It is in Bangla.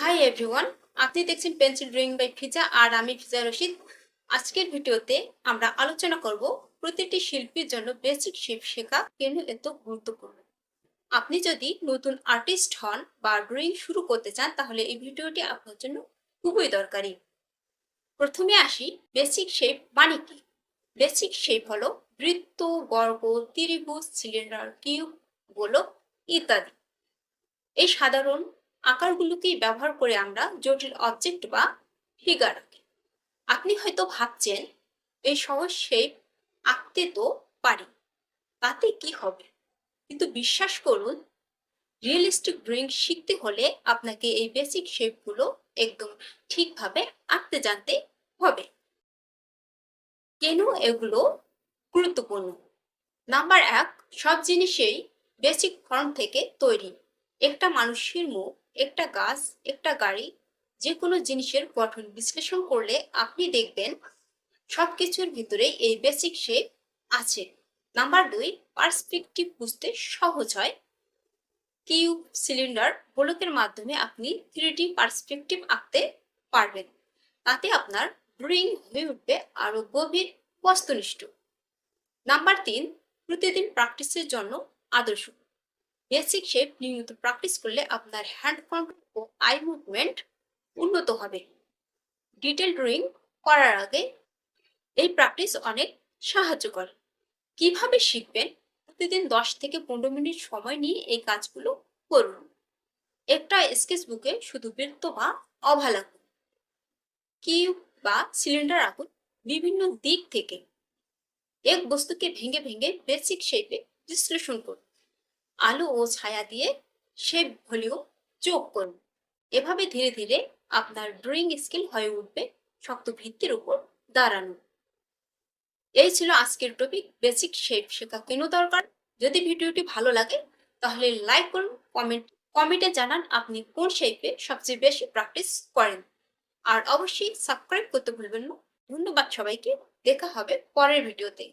হাই এভরিওয়ান আপনি দেখছেন পেন্সিল ড্রয়িং বাই ফিজা আর আমি ফিজা রশিদ আজকের ভিডিওতে আমরা আলোচনা করব প্রতিটি শিল্পীর জন্য বেসিক শেপ শেখা কেন এত গুরুত্বপূর্ণ? আপনি যদি নতুন আর্টিস্ট হন বা ড্রয়িং শুরু করতে চান, তাহলে এই ভিডিওটি আপনার জন্য খুবই দরকারি। প্রথমে আসি বেসিক শেপ মানে কি? বেসিক শেপ হলো বৃত্ত, বর্গ, ত্রিভুজ সিলিন্ডার কিউব গোলক ইত্যাদি। এই সাধারণ আকারগুলোকেই ব্যবহার করে আমরা জটিল অবজেক্ট বা ফিগার আঁকি। আপনি হয়তো ভাবছেন, এই সহজ শেপ আঁকতে তো পারি, তাতে কি হবে? কিন্তু বিশ্বাস করুন রিয়েলিস্টিক ড্রয়িং শিখতে হলে আপনাকে এই বেসিক শেপগুলো একদম ঠিকভাবে আঁকতে জানতে হবে। কেন এগুলো গুরুত্বপূর্ণ? নাম্বার এক, সব জিনিসেই বেসিক ফর্ম থেকে তৈরি। একটা মানুষের মুখ একটা গাছ, একটা গাড়ি যে কোনো জিনিসের গঠন বিশ্লেষণ করলে আপনি দেখবেন সবকিছুর ভিতরে এই বেসিক শেপ আছে। নাম্বার দুই পার্সপেক্টিভ বুঝতে সহজ হয়। কিউব সিলিন্ডার গোলকের মাধ্যমে আপনি থ্রি পার্সপেক্টিভ আঁকতে পারবেন। তাতে আপনার ড্রয়িং হয়ে উঠবে আরও গভীর, বস্তুনিষ্ঠ। নাম্বার তিন, প্রতিদিন প্র্যাকটিসের জন্য আদর্শ। বেসিক শেপ নিয়মিত প্র্যাকটিস করলে আপনার হ্যান্ড কন্ট্রোল ও আই মুভমেন্ট উন্নত হবে। ডিটেল ড্রয়িং করার আগে এই প্র্যাকটিস অনেক সাহায্য করে কীভাবে শিখবেন? প্রতিদিন দশ থেকে পনেরো মিনিট সময় নিয়ে এই কাজগুলো করুন। একটা স্কেচ বুকে শুধু বৃত্ত বা অভাল আঁকুন কিউব বা সিলিন্ডার আঁকুন বিভিন্ন দিক থেকে। এক বস্তুকে ভেঙে ভেঙে বেসিক শেপে বিশ্লেষণ করুন। আলো ও ছায়া দিয়ে শেপ ভলিউম যোগ করুন। এভাবে ধীরে ধীরে আপনার ড্রয়িং স্কিল হয়ে উঠবে শক্ত ভিত্তির উপর দাঁড়ানো। এই ছিল আজকের টপিক বেসিক শেপ শেখা কেন দরকার? যদি ভিডিওটি ভালো লাগে, তাহলে লাইক করুন কমেন্ট কমেন্টে জানান আপনি কোন শেপে সবচেয়ে বেশি প্র্যাকটিস করেন। আর অবশ্যই সাবস্ক্রাইব করতে ভুলবেন না। ধন্যবাদ সবাইকে। দেখা হবে পরের ভিডিওতে।